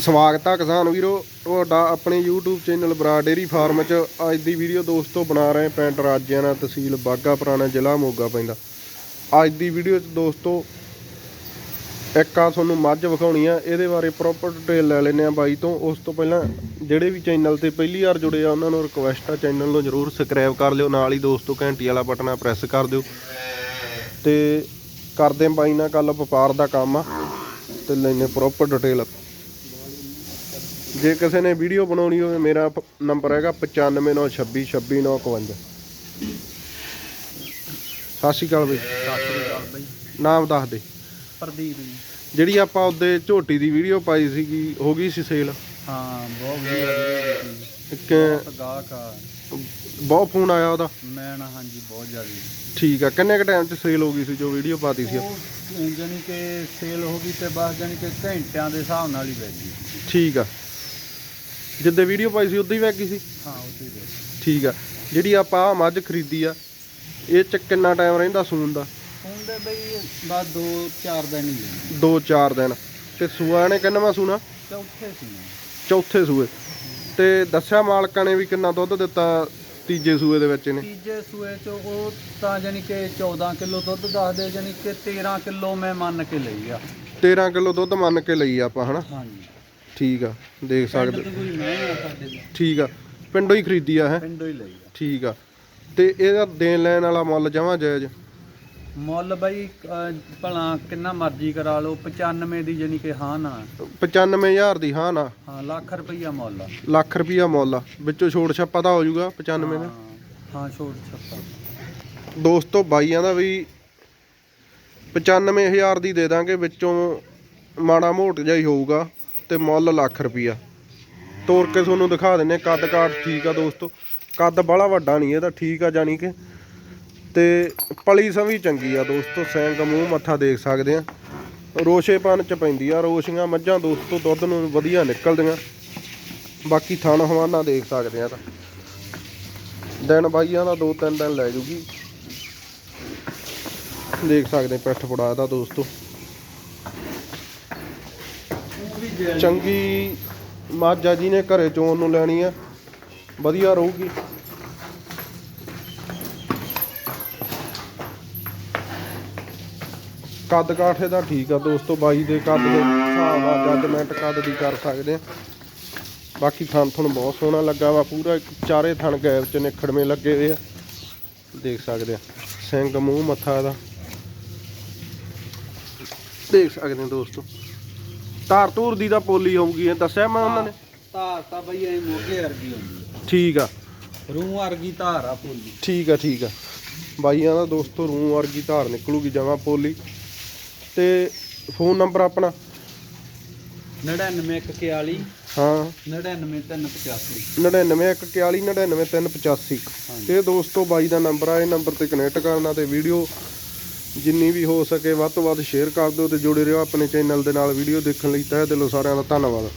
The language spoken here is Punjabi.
ਸਵਾਗਤ ਆ ਕਿਸਾਨ ਵੀਰੋ। ਤੁਹਾਡਾ ਆਪਣੇ YouTube ਚੈਨਲ ਬਰਾ ਡੇਰੀ ਫਾਰਮ 'ਚ ਅੱਜ ਦੀ ਵੀਡੀਓ ਦੋਸਤੋ ਬਣਾ ਰਹੇ ਪਿੰਡ ਰਾਜਿਆਣਾ ਤਹਿਸੀਲ ਬਾਗਾ ਪੁਰਾਣਾ ਜ਼ਿਲ੍ਹਾ ਮੋਗਾ ਪੈਂਦਾ। ਅੱਜ ਦੀ ਵੀਡੀਓ 'ਚ ਦੋਸਤੋ ਇੱਕ ਆ ਤੁਹਾਨੂੰ ਮੱਝ ਵਿਖਾਉਣੀ ਆ, ਇਹਦੇ ਬਾਰੇ ਪ੍ਰੋਪਰ ਡਿਟੇਲ ਲੈ ਲੈਨੇ ਆ ਬਾਈ ਤੋਂ। ਉਸ ਤੋਂ ਪਹਿਲਾਂ ਜਿਹੜੇ ਵੀ ਚੈਨਲ ਤੇ ਪਹਿਲੀ ਵਾਰ ਜੁੜੇ ਆ, ਉਹਨਾਂ ਨੂੰ ਰਿਕੁਐਸਟ ਆ ਚੈਨਲ ਨੂੰ ਜਰੂਰ ਸਬਸਕ੍ਰਾਈਬ ਕਰ ਲਿਓ, ਨਾਲ ਹੀ ਦੋਸਤੋ ਘੰਟੀ ਵਾਲਾ ਬਟਨ ਆ ਪ੍ਰੈਸ ਕਰ ਦਿਓ। ਤੇ ਕਰਦੇ ਬਾਈ ਨਾਲ ਕੱਲ ਵਪਾਰ ਦਾ ਕੰਮ ਆ, ਤੇ ਲੈਨੇ ਪ੍ਰੋਪਰ ਡਿਟੇਲ ਜੇ ਕਿਸੇ ਨੇ ਵੀਡੀਓ ਬਣਾਉਣੀ ਹੋਵੇ ਮੇਰਾ ਨੰਬਰ ਹੈਗਾ 9596262951 ਸਤਿ ਸ਼੍ਰੀ ਅਕਾਲ ਬਈ। ਸਤਿ ਸ੍ਰੀ ਅਕਾਲ ਬਾਈ। ਨਾਮ ਦੱਸ ਦੇ। ਪ੍ਰਦੀਪ ਜੀ। ਜਿਹੜੀ ਆਪਾਂ ਉਹਦੇ ਝੋਟੀ ਦੀ ਵੀਡੀਓ ਪਾਈ ਸੀਗੀ ਹੋ ਗਈ ਸੀ ਸੇਲ? ਹਾਂ ਬਹੁਤ ਵਧੀਆ ਇੱਕ ਗਾਹਕ ਆ। ਬਹੁਤ ਫੋਨ ਆਇਆ ਉਹਦਾ? ਮੈਂ ਨਾ ਹਾਂਜੀ ਬਹੁਤ ਜ਼ਿਆਦਾ। ਠੀਕ ਆ ਕਿੰਨੇ ਕ ਟਾਈਮ 'ਚ ਸੇਲ ਹੋ ਗਈ ਸੀ ਜੋ ਵੀਡੀਓ ਪਾਤੀ ਸੀ? ਉਹ ਜਾਨੀ ਕਿ ਸੇਲ ਹੋ ਗਈ ਤੇ ਬਸ ਜਾਨੀ ਕਿ ਘੰਟਿਆਂ ਦੇ ਹਿਸਾਬ ਨਾਲ ਹੀ ਪੈ ਗਈ। ਠੀਕ ਆ। ਜਿੱਦੇ ਵੀਡੀਓ ਪਾਈ ਸੀ ਉਦੋਂ ਹੀ ਵਗ ਗਈ ਸੀ। ਹਾਂ ਉੱਥੇ ਹੀ ਗਈ। ਠੀਕ ਆ। ਜਿਹੜੀ ਆਪਾਂ ਆਹ ਮੱਝ ਖਰੀਦੀ ਆ ਇਹ ਚ ਕਿੰਨਾ ਟਾਈਮ ਰਹਿੰਦਾ ਸੂਣ ਦਾ? ਹੁਣ ਦੇ ਬਈ ਬਸ 2-4 ਦਿਨ ਹੀ ਲੱਗੇ 2-4 ਦਿਨ। ਤੇ ਸੂਆ ਨੇ ਕਿੰਨਵਾਂ ਸੂਣਾ? ਚੌਥੇ ਸੀ ਨਾ। ਚੌਥੇ ਸੂਏ। ਤੇ ਦੱਸਿਆ ਮਾਲਕਾਂ ਨੇ ਵੀ ਕਿੰਨਾ ਦੁੱਧ ਦਿੱਤਾ ਤੀਜੇ ਸੂਏ ਦੇ ਵਿੱਚ ਇਹਨੇ? ਤੀਜੇ ਸੂਏ ਚ ਉਹ ਤਾਂ ਜਾਨੀ ਕਿ 14 ਕਿਲੋ ਦੁੱਧ ਦੱਸਦੇ ਜਾਨੀ ਕਿ 13 ਕਿਲੋ ਮੈਂ ਮੰਨ ਕੇ ਲਈ ਆ। 13 ਕਿਲੋ ਦੁੱਧ ਮੰਨ ਕੇ ਲਈ ਆਪਾਂ ਹਨਾ? ਹਾਂਜੀ। ਠੀਕ ਆ ਦੇਖ ਸਕਦੇ ਕੋਈ ਮੈਂ ਆ ਸਾਡੇ ਤੋਂ। ਠੀਕ ਆ ਪਿੰਡੋਂ ਹੀ ਖਰੀਦੀ ਆ ਹੈ। ਪਿੰਡੋਂ ਹੀ ਲਈ ਆ। ਠੀਕ ਆ ਤੇ ਇਹਦਾ ਦੇਣ ਲੈਣ ਵਾਲਾ ਮੁੱਲ ਜਮਾ ਜਾਇਜ਼? ਮੁੱਲ ਬਾਈ ਅਹ, ਭਲਾ ਕਿੰਨਾ ਮਰਜ਼ੀ ਕਰਾ ਲਓ 95 ਦੀ ਜਾਨੀ ਕਿ ਹਾਂ ਨਾ। 95000 ਦੀ ਹਾਂ ਨਾ। ਹਾਂ ਲੱਖ ਰੁਪਈਆ ਮੁੱਲ ਆ। ਲੱਖ ਰੁਪਈਆ ਮੁੱਲ ਆ ਵਿੱਚੋਂ ਛੋੜ ਛਾਪਾ ਤਾਂ ਹੋ ਜਾਊਗਾ 95 ਦਾ। ਹਾਂ, ਹਾਂ ਛੋਟ ਛੱਪਾ। ਦੋਸਤੋ ਬਾਈਆਂ ਦਾ ਵੀ 95000 ਦੀ ਦੇ ਦਾਂਗੇ ਵਿੱਚੋਂ ਮਾੜਾ ਮੋਟ ਜਿਹਾ ਹੀ ਹੋਊਗਾ। ਤੇ ਮੁੱਲ ਲੱਖ ਰੁਪਈਆ। ਤੋੜ ਕੇ ਤੁਹਾਨੂੰ ਦਿਖਾ ਦਿੰਨੇ ਕੱਦ ਕਾਟ ਠੀਕ ਆ ਦੋਸਤੋ। ਕੱਦ ਬੜਾ ਵੱਡਾ ਨਹੀਂ ਇਹਦਾ ਠੀਕ ਆ ਜਾਣੀ ਕਿ। ਤੇ ਪਲੀ ਸਵੀ ਚੰਗੀ ਆ ਦੋਸਤੋ, ਸੈਂਗ ਮੂੰਹ ਮੱਥਾ ਦੇਖ ਸਕਦੇ ਆ। ਰੋਸ਼ੇਪਨ ਚ ਪੈਂਦੀ ਆ, ਰੋਸ਼ੀਆਂ ਮੱਝਾਂ ਦੋਸਤੋ, ਦੁੱਧ ਨੂੰ ਵਧੀਆ ਨਿਕਲਦੀਆਂ। ਬਾਕੀ ਥਣ ਹਵਾਨਾ ਦੇਖ ਸਕਦੇ ਆ ਤਾਂ। ਦਿਨ ਬਾਈਆਂ ਦਾ ਦੋ ਤਿੰਨ ਦਿਨ ਲੈ ਜੂਗੀ। ਦੇਖ ਸਕਦੇ ਪਿੱਠ ਪੜਾ ਦਾ ਦੋਸਤੋ। ਚੰਗੀ ਮਾਝਾ ਜੀ ਨੇ ਘਰੇ ਚੋਣ ਨੂੰ ਲੈਣੀ ਆ। ਵਧੀਆ ਰਹੂਗੀ। ਕੱਦ ਕਾਠੇ ਦਾ ਠੀਕ ਆ ਦੋਸਤੋ, ਬਾਈ ਦੇ ਕੱਦ ਦੇ ਹਿਸਾਬ ਨਾਲ ਜੱਜਮੈਂਟ ਕੱਦ ਦੀ ਕਰ ਸਕਦੇ ਆ। ਬਾਕੀ ਥਣ ਥਣ ਬਹੁਤ ਸੋਹਣਾ ਲੱਗਾ ਵਾ, ਪੂਰਾ ਚਾਰੇ ਥਣ ਗੈਪ ਚ ਨਿਖੜਵੇਂ ਲੱਗੇ ਹੋਏ ਆ। ਦੇਖ ਸਕਦੇ ਆ, ਸਿੰਘ ਮੂੰਹ ਮੱਥਾ ਦਾ। ਦੇਖ ਸਕਦੇ ਆ ਦੋਸਤੋ। ਧਾਰ ਧੂਰ ਦੀ ਤਾਂ ਪੋਲੀ ਹੋਊਗੀ ਇਹ ਦੱਸਿਆ ਮੈਂ ਉਹਨਾਂ ਨੇ? ਧਾਰ ਤਾਂ ਬਈ ਐ ਮੋਗੇ ਵਰਗੀ ਹੁੰਦੀ ਠੀਕ ਆ। ਰੂਹ ਵਰਗੀ ਧਾਰ ਆ ਪੋਲੀ। ਠੀਕ ਆ ਠੀਕ ਆ। ਬਾਈਆਂ ਦਾ ਦੋਸਤੋ ਰੂਹ ਵਰਗੀ ਧਾਰ ਨਿਕਲੂਗੀ ਜਮਾ ਪੋਲੀ। ਤੇ ਫੋਨ ਨੰਬਰ ਆਪਣਾ? 99141 ਹਾਂ। 99385 99141 99385 ਹਾਂਜੀ। ਇਹ ਦੋਸਤੋ ਬਾਈ ਦਾ ਨੰਬਰ ਆ ਇਹ ਨੰਬਰ ਤੇ ਕਨੈਕਟ ਕਰਨਾ ਤੇ ਵੀਡੀਓ ਜਿੰਨੀ ਵੀ ਹੋ ਸਕੇ ਵੱਧ ਤੋਂ ਵੱਧ ਸ਼ੇਅਰ ਕਰ ਦਿਓ ਤੇ ਜੁੜੇ ਰਹੋ ਆਪਣੇ ਚੈਨਲ ਦੇ ਨਾਲ ਵੀਡੀਓ ਦੇਖਣ ਲਈ ਤਹਿ ਦਿਲੋਂ ਸਾਰਿਆਂ ਦਾ ਧੰਨਵਾਦ।